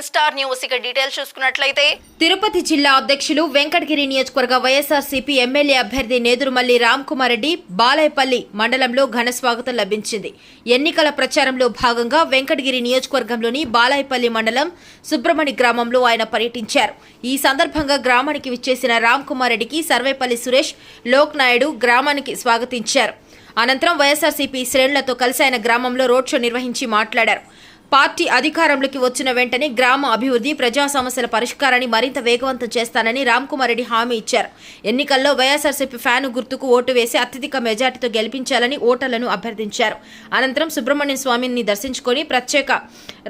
One star news. ఇక details చూసుకున్నట్లయితే తిరుపతి జిల్లా అధ్యక్షులు వెంకటగిరి నియోజకవర్గ వైఎస్ఆర్సీపీ ఎమ్మెల్యే అభ్యర్థి నేదురుమల్లి రామ్ కుమార్ రెడ్డి బాలాయపల్లి మండలంలో ఘన స్వాగతం లభించింది. ఎన్నికల ప్రచారంలో భాగంగా వెంకటగిరి నియోజకవర్గంలోని బాలాయపల్లి మండలం సుబ్రమణి గ్రామంలో ఆయన పర్యటించారు. ఈ సందర్భంగా గ్రామానికి విచ్చేసిన రామ్ కుమార్ రెడ్డికి సర్వేపల్లి సురేష్ లోక్ నాయుడు గ్రామానికి స్వాగతించారు. అనంతరం వైఎస్ఆర్సీపీ శ్రేణులతో కలిసి ఆయన గ్రామంలో రోడ్ షో నిర్వహించి మాట్లాడారు. పార్టీ అధికారంలోకి వచ్చిన వెంటనే గ్రామ అభివృద్ధి ప్రజా సమస్యల పరిష్కారాన్ని మరింత వేగవంతం చేస్తానని రామ్ కుమార్ రెడ్డి హామీ ఇచ్చారు. ఎన్నికల్లో వైఎస్ఆర్సీపీ ఫ్యాను గుర్తుకు ఓటు వేసి అత్యధిక మెజార్టీతో గెలిపించాలని ఓటర్లను అభ్యర్థించారు. అనంతరం సుబ్రహ్మణ్య స్వామిని దర్శించుకొని ప్రత్యేక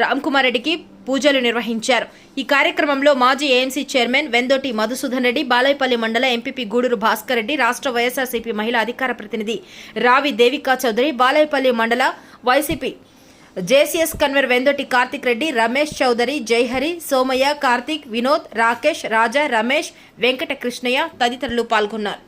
రామ్ కుమార్ రెడ్డికి పూజలు నిర్వహించారు. ఈ కార్యక్రమంలో మాజీ ఏఎంసీ చైర్మన్ వెందోటి మధుసూదన్ రెడ్డి బాలైపల్లి మండల ఎంపీపీ గూడూరు భాస్కర్ రెడ్డి రాష్ట్ర వైఎస్ఆర్సీపీ మహిళా అధికార ప్రతినిధి రావి దేవికా చౌదరి బాలైపల్లి మండల YCP JCS convener Vendoti Karthik Reddy Ramesh Chowdary Jaihari Somaiah Karthik Vinod Rakesh Raja Ramesh Venkata Krishnaiah తదితరులు పాల్గొన్నారు.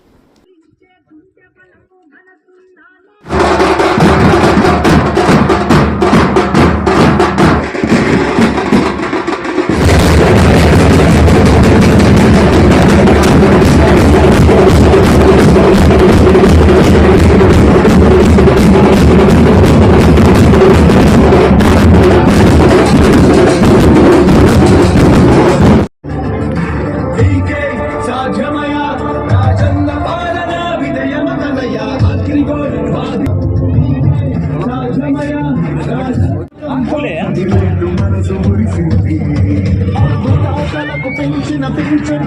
పెంచిన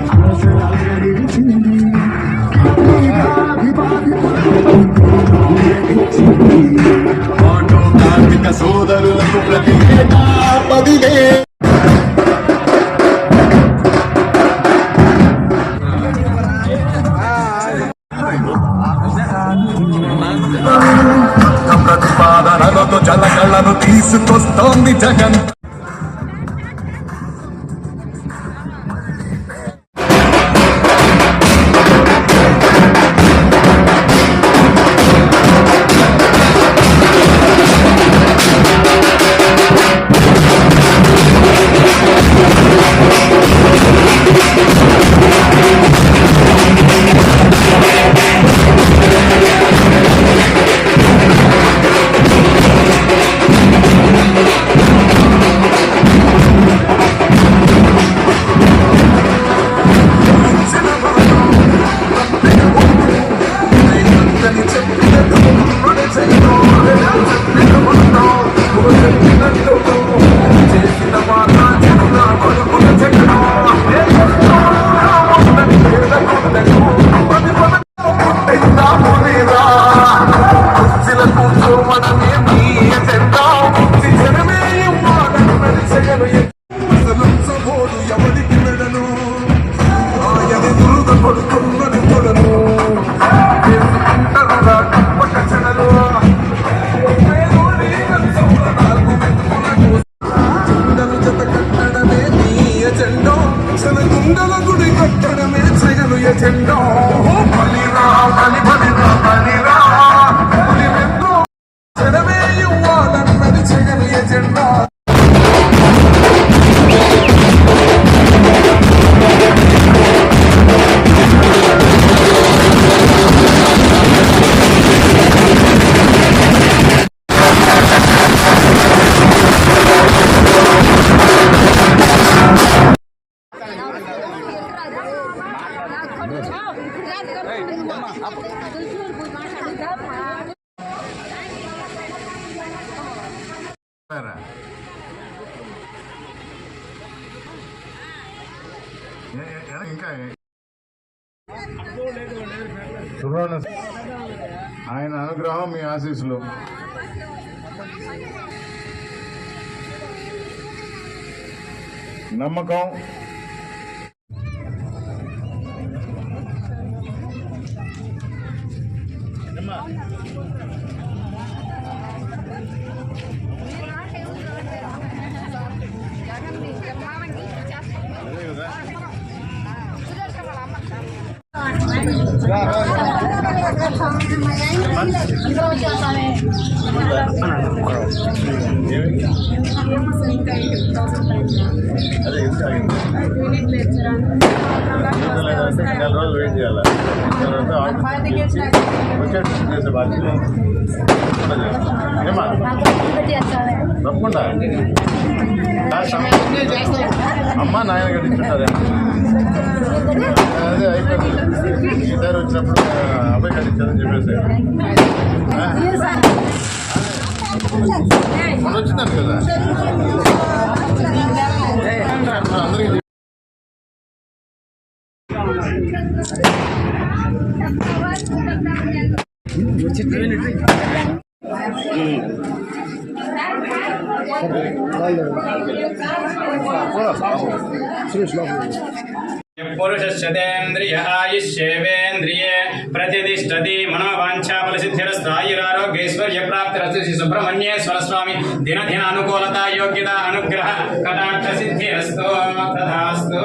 పెన్షన్ సోదరులకు ప్రతి పదివే ప్రతిపాదనలతో జలకళను తీసుకొస్తోంది జగన్. గుడి కట్టడమే జగను ఎజెండో. ఇంకా సుబ్రహ్మణ్య ఆయన అనుగ్రహం మీ ఆశీస్సులు. నమ్మకం Emma. రోజులు వెయిట్ చేయాలి తర్వాత వచ్చేసి బాధ్యత ఏమా తప్పకుండా. అమ్మ నాయన గారు కట్టించుంటారే అదే అయిపోయింది. ఈసారి వచ్చినప్పుడు అబ్బాయి గారు ఇచ్చారని చెప్పేసి. మొన్న వచ్చిందంట కదా? అందరికీ చిత్ర पुरुषस्यतेन्द्रिय प्रतिष्ठति मनोवांछा फलिस्थिस्थाईरारोग्येश्वर्य प्राप्त सुब्रह्मण्ये स्वरस्वामी दिन दिन अनुकूलता योग्यता अनुग्रह कटाक्षसिद्धिरस्तु तथास्तु।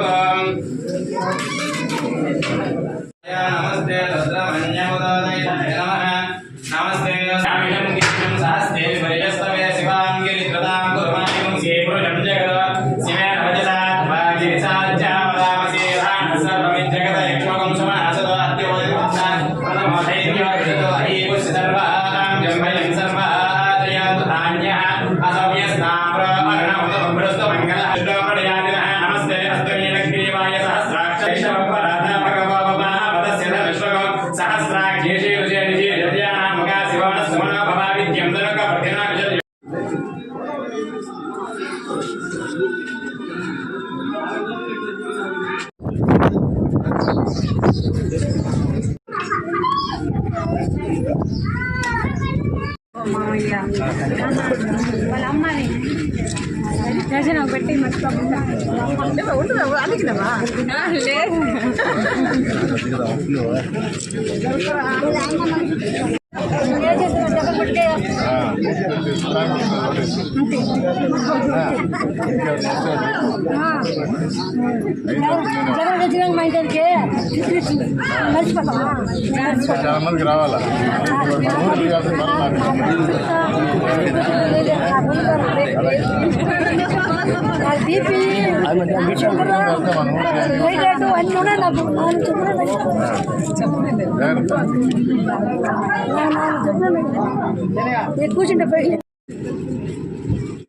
దర్శనం పెట్టి లేదు చాలా మందికి రావాలా మన ఊరికి కాదు, మన నాకు. బీపీ షుగర్ థైరాయిడ్ అన్నీ ఉన్నాయి నాకు నాలుగు చెప్పలేదు జాగ్రత్త నేను కూర్చుంటే పోయి